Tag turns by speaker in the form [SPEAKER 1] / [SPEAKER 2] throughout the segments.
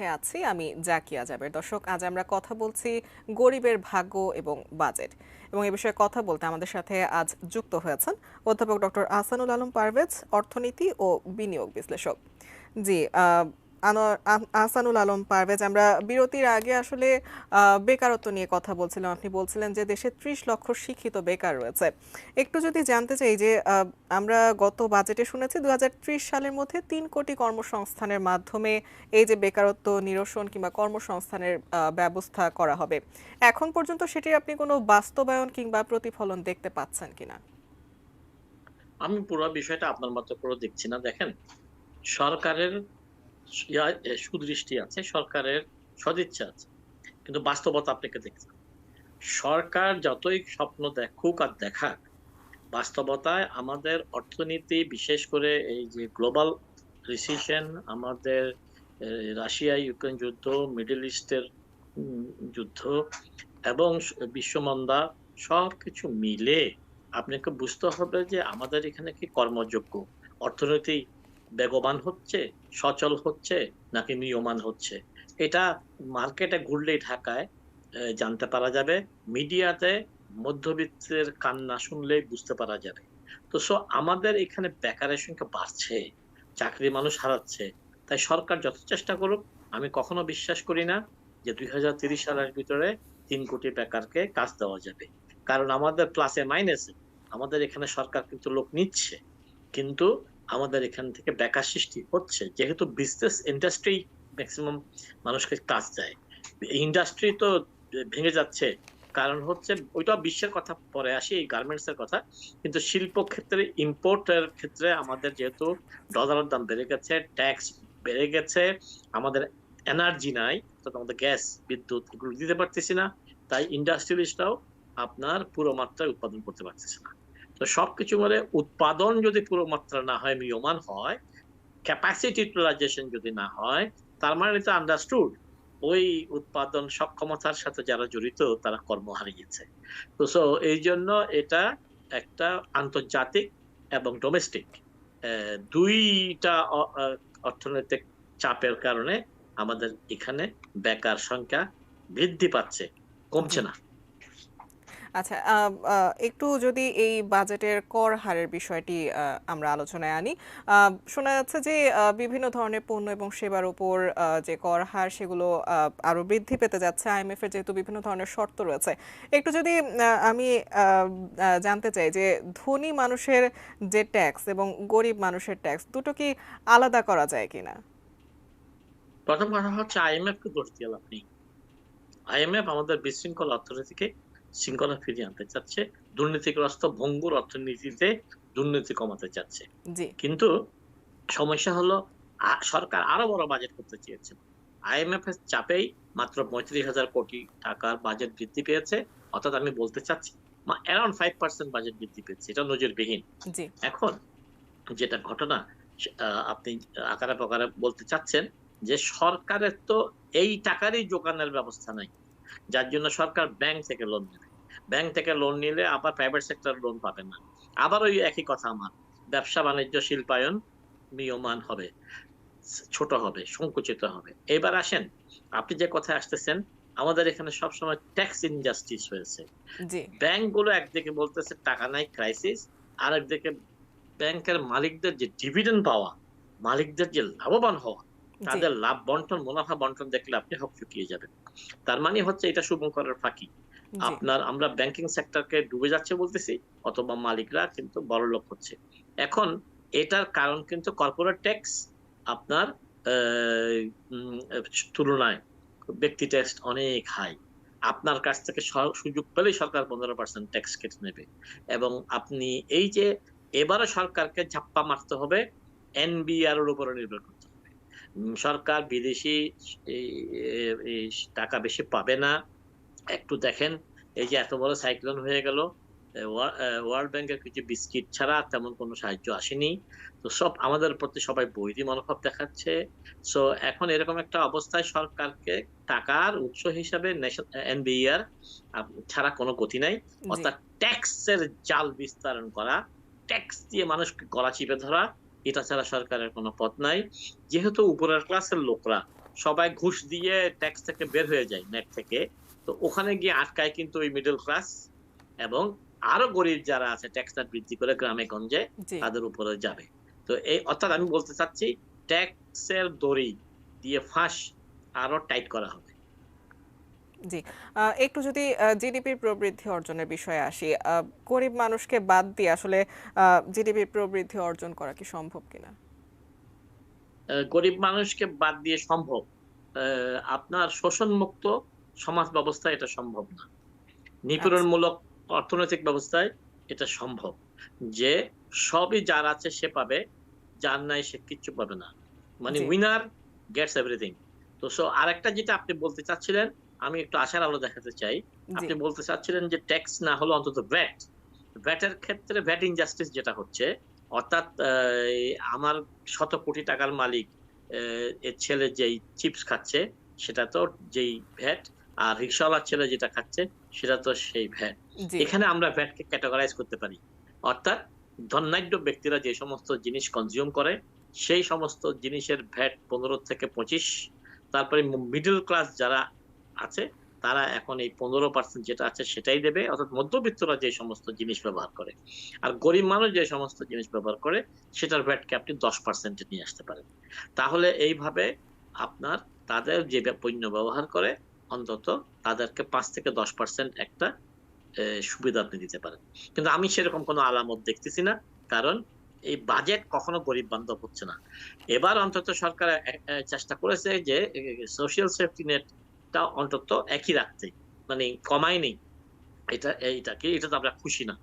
[SPEAKER 1] সাথে আছি, আমি জাকিয়া জাবের দর্শক। আজ আমরা কথা বলছি গরিবের ভাগ্য এবং বাজেট। এবং এ বিষয়ে কথা বলতে আমাদের সাথে আজ যুক্ত হয়েছেন অধ্যাপক ডক্টর আসানুল আলম পারভেজ, অর্থনীতি ও বিনিয়োগ বিশ্লেষক। জি আহসানুল আলম পারভেজ, আমরা বিরতির আগে আসলে বেকারত্ব নিয়ে কথা বলছিলাম। আপনি বলছিলেন যে দেশে ত্রিশ লক্ষ শিক্ষিত বেকার রয়েছে। একটু যদি জানতে চাই যে আমরা গত বাজেটে শুনেছি দু সালের মধ্যে তিন কোটি কর্মসংস্থানের মাধ্যমে এই যে বেকারত্ব নিরসন কিংবা কর্মসংস্থানের ব্যবস্থা করা হবে। এখন পর্যন্ত সেটির আপনি কোনো বাস্তবায়ন কিংবা প্রতিফলন দেখতে পাচ্ছেন কিনা?
[SPEAKER 2] আমি পুরো বিষয়টা আপনার মতো করে দেখছি না। দেখেন, সরকারের সুদৃষ্টি আছে, সরকারের সদিচ্ছা আছে। কিন্তু বাস্তবতা আপনাকে দেখছেন সরকার যতই স্বপ্ন দেখুক আর দেখাক, বাস্তবতায় আমাদের অর্থনীতি, বিশেষ করে এই যে গ্লোবাল রিসিশন, আমাদের রাশিয়া ইউক্রেন যুদ্ধ, মিডল ইস্টের যুদ্ধ এবং বিশ্বমন্দা সব কিছু মিলে আপনাকে বুঝতে হবে যে আমাদের এখানে কি কর্মযোগ্য। অর্থনীতি বেগবান হচ্ছে, সচল হচ্ছে, নাকি নিয়মান হচ্ছে? এটা মার্কেটে ঘুরলেই ঢাকায় জানতে পারা যাবে। মিডিয়াতে মধ্যবিত্তের কান্না শুনলেই বুঝতে পারা যাবে। তো সো আমাদের এখানে বেকারের সংখ্যা বাড়ছে, চাকরি মানুষ হারাচ্ছে, তাই সরকার যত চেষ্টা করুক। আমি কখনো বিশ্বাস করি না যে দুই সালের ভিতরে তিন কোটি বেকারকে কাজ দেওয়া যাবে। কারণ আমাদের প্লাসে মাইনাসে আমাদের এখানে সরকার কিন্তু লোক নিচ্ছে। কিন্তু আমাদের এখান থেকে বেকার সৃষ্টি হচ্ছে, যেহেতু বিজনেস ইন্ডাস্ট্রি ম্যাক্সিমাম মানুষকে কাজ দেয়। ইন্ডাস্ট্রি তো ভেঙে যাচ্ছে, কারণ হচ্ছে ওইটা বিশ্বের কথা পরে আসি, এই গার্মেন্টস এর কথা। কিন্তু শিল্প ক্ষেত্রে ইম্পোর্টের ক্ষেত্রে আমাদের যেহেতু ডলারের দাম বেড়ে গেছে ট্যাক্স বেড়ে গেছে, আমাদের এনার্জি নাই আমাদের গ্যাস বিদ্যুৎ এগুলো দিতে পারতেছি না। তাই ইন্ডাস্ট্রিয়ালিস্টরাও আপনার পুরো মাত্রায় উৎপাদন করতে পারতেছে না। তো সবকিছু মিলে উৎপাদন যদি পুরো মাত্রা না হয় নিয়মান হয় ক্যাপাসিটি ইউটিলাইজেশন যদি না হয় তার মানে তো আন্ডারস্টুড ওই উৎপাদন সক্ষমতার সাথে যারা জড়িত তারা কর্ম হারিয়েছে। তো সো এই জন্য এটা একটা আন্তর্জাতিক এবং ডোমেস্টিক দুইটা অর্থনৈতিক চাপের কারণে আমাদের এখানে বেকার সংখ্যা বৃদ্ধি পাচ্ছে কমছে না।
[SPEAKER 1] আচ্ছা একটু যদি এই বাজেটের কর হারের বিষয়টি আমরা আলোচনায় আনি। শোনা যাচ্ছে যে বিভিন্ন ধরনের পণ্য এবং সেবার উপর যে কর হার সেগুলো আহ, আরও বৃদ্ধি পেতে যাচ্ছে। আইএমএফ এর যেহেতু বিভিন্ন ধরনের শর্ত রয়েছে। একটু যদি আমি জানতে চাই যে ধনী মানুষের যে ট্যাক্স এবং গরিব মানুষের ট্যাক্স দুটো কি আলাদা করা যায় কিনা?
[SPEAKER 2] প্রথম কথা হচ্ছে আইএমএফ কে দোষ দিয়ে লাভ নেই আইএমএফ আমাদের বিশৃঙ্খল অর্থনীতিকে শৃঙ্খলা ফিরিয়ে আনতে চাচ্ছে দুর্নীতিগ্রস্ত ভঙ্গুর অর্থনীতিতে দুর্নীতি কমাতে চাচ্ছে। কিন্তু সমস্যা হলো সরকার আরও বড় বাজেট করতে চেয়েছে। আইএমএফ এর চাপেই মাত্র পঁয়ত্রিশ হাজার কোটি টাকার বাজেট বৃদ্ধি পেয়েছে। অর্থাৎ আমি বলতে চাচ্ছি অ্যারাউন্ড ফাইভ পার্সেন্ট বাজেট বৃদ্ধি পেয়েছে এটা নজিরবিহীন। এখন যেটা ঘটনা আপনি আকারে প্রকারে বলতে চাচ্ছেন যে সরকারের তো এই টাকারই যোগানের ব্যবস্থা নাই। যার জন্য সরকার ব্যাংক থেকে লোন নেবে ব্যাংক থেকে লোন নিলে আবার প্রাইভেট সেক্টর লোন পাবে না। আবার ওই একই কথা আমার। ব্যবসা বাণিজ্য শিল্পায়ন নিয়মান হবে ছোট হবে সংকুচিত হবে। এবার আসেন আপনি যে কথা আসতেছেন আমাদের এখানে সবসময় ট্যাক্স ইনজাস্টিস হয়েছে। ব্যাংকগুলো একদিকে বলতেছে টাকা নাই ক্রাইসিস আর একদিকে ব্যাংকের মালিকদের যে ডিভিডেন্ড পাওয়া মালিকদের যে লাভবান হওয়া তাদের লাভ বন্টন মুনাফা বন্টন দেখলে আপনি হক চুকিয়ে যাবেন। তার মানে হচ্ছে এটা শুভঙ্করের ফাঁকি। আপনার আমরা ব্যাংকিং সেক্টরকে ডুবে যাচ্ছে বলতেছি অথবা মালিকরা কিন্তু বড় লোক হচ্ছে। এখন এটার কারণ কিন্তু কর্পোরেট ট্যাক্স আপনার তুলনায় ব্যক্তি ট্যাক্স অনেক হাই আপনার কাছ থেকে সুযোগ পেলেই সরকার পনেরো পার্সেন্ট ট্যাক্স কেটে নেবে। এবং আপনি এই যে এবারও সরকারকে ঝাপ্পা মারতে হবে এনবিআর এর উপরে নির্ভর করতে সরকার বিদেশি টাকা বেশি পাবে না। একটু দেখেন এই যে এত বড় সাইক্লোন হয়ে গেল ওয়ার্ল্ড ব্যাংকের কিছু বিস্কিট ছাড়া তেমন কোনো সাহায্য আসেনি। তো সব আমাদের প্রতি সবাই বৈরী মনোভাব দেখাচ্ছে। সো এখন এরকম একটা অবস্থায় সরকারকে টাকার উৎস হিসাবে এনবিআর ছাড়া কোনো গতি নাই। অর্থাৎ ট্যাক্সের জাল বিস্তারণ করা ট্যাক্স দিয়ে মানুষকে গলা চিপে ধরা এটা ছাড়া সরকারের কোনো পথ নাই। যেহেতু উপরের ক্লাসের লোকরা সবাই ঘুষ দিয়ে ট্যাক্স থেকে বের হয়ে যায় নেট থেকে তো ওখানে গিয়ে আটকায় কিন্তু ওই মিডল ক্লাস এবং আরও গরিব যারা আছে ট্যাক্সটা বৃদ্ধি করে গ্রামে গঞ্জে তাদের উপরে যাবে। তো এই অর্থাৎ আমি বলতে চাচ্ছি ট্যাক্সের দড়ি দিয়ে ফাঁস আরও টাইট করা হবে।
[SPEAKER 1] জি। একটু যদি জিডিপির প্রবৃদ্ধি অর্জনের বিষয়ে আসি গরিব মানুষকে বাদ দিয়ে আসলে জিডিপির প্রবৃদ্ধি অর্জন করা কি সম্ভব কিনা?
[SPEAKER 2] গরিব মানুষকে বাদ দিয়ে সম্ভব? আপনার শোষণমুক্ত সমাজ ব্যবস্থায় এটা সম্ভব না। নিপীড়নমূলক অর্থনৈতিক ব্যবস্থায় এটা সম্ভব। যে সবই যার আছে সে পাবে যার নাই সে কিচ্ছু পাবে না। মানে উইনার গেটস এভরিথিং তো সো আরেকটা যেটা আপনি বলতে চাচ্ছিলেন আমি একটু আশার আলো দেখাতে চাই। আপনি বলতে চাচ্ছিলেন যে ট্যাক্স না হলো অন্তত ভ্যাট ভ্যাটের ক্ষেত্রে ভ্যাট ইনজাস্টিস যেটা হচ্ছে অর্থাৎ আমার শত কোটি টাকার মালিক এর ছেলে যেই চিপস খাচ্ছে সেটা তো যেই ভ্যাট আর রিক্সাওয়ালার ছেলে যেটা খাচ্ছে সেটা তো সেই ভ্যাট এখানে আমরা ভ্যাটকে ক্যাটাগরাইজ করতে পারি। অর্থাৎ ধনাঢ্য ব্যক্তিরা যে সমস্ত জিনিস কনজিউম করে সেই সমস্ত জিনিসের ভ্যাট পনেরো থেকে পঁচিশ তারপরে মিডল ক্লাস যারা আছে, তারা এখন এই পনেরো পার্সেন্ট যেটা আছে সেটাই দেবে, অর্থাৎ মধ্যবিত্তরা যে সমস্ত জিনিস ব্যবহার করে, আর গরিব মানুষ যে সমস্ত জিনিস ব্যবহার করে, সেটার ভ্যাটকে আপনি দশ পার্সেন্টে নিয়ে আসতে পারেন তাহলে এইভাবে আপনার তাদের যে পণ্য ব্যবহার করে, অন্তত তাদেরকে পাঁচ থেকে দশ পার্সেন্ট একটা সুবিধা আপনি দিতে পারেন। কিন্তু আমি সেরকম কোনো আলামত দেখতেছি না, কারণ এই বাজেট কখনো গরিব বান্ধব হচ্ছে না। এবার অন্তত সরকার চেষ্টা করেছে যে সোশিয়াল সেফটি নেটটা অন্তত একই রাখতে মানে কমায় নেই। এটা এইটাকে এটা তো আমরা খুশি না।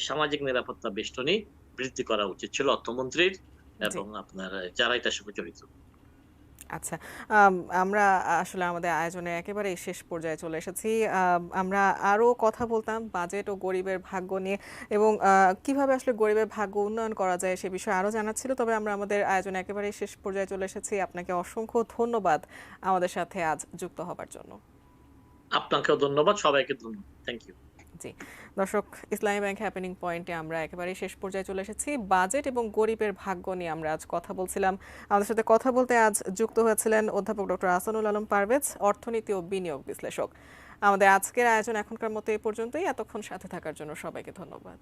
[SPEAKER 2] সামাজিক নিরাপত্তা বেষ্টনী বৃদ্ধি করা উচিত ছিল অর্থমন্ত্রীর এবং আপনার যারা এটার সঙ্গে জড়িত।
[SPEAKER 1] আচ্ছা আম, আমরা আসলে আমাদের আয়োজনে একেবারে শেষ পর্যায়ে চলে এসেছি। আম, আমরা আরও কথা বলতাম বাজেট ও গরিবের ভাগ্য নিয়ে এবং কীভাবে আসলে গরিবের ভাগ্য উন্নয়ন করা যায় সে বিষয়ে আরও জানার ছিল তবে আমরা আমাদের আয়োজনে একেবারে শেষ পর্যায়ে চলে এসেছি। আপনাকে অসংখ্য ধন্যবাদ আমাদের সাথে আজ যুক্ত হবার জন্য।
[SPEAKER 2] আপনাকেও ধন্যবাদ সবাইকে ধন্যবাদ। থ্যাংক ইউ
[SPEAKER 1] দর্শক, ইসলামী ব্যাংক হ্যাপেনিং পয়েন্টে আমরা একেবারে শেষ পর্যায়ে চলে এসেছি। বাজেট এবং গরিবের ভাগ্য নিয়ে আমরা আজ কথা বলছিলাম। আমাদের সাথে কথা বলতে আজ যুক্ত হয়েছিলেন অধ্যাপক ডক্টর আসানুল আলম পারভেজ, অর্থনীতি ও বিনিয়োগ বিশ্লেষক। আমাদের আজকের আয়োজন এখনকার মতো এ পর্যন্তই। এতক্ষণ সাথে থাকার জন্য সবাইকে ধন্যবাদ।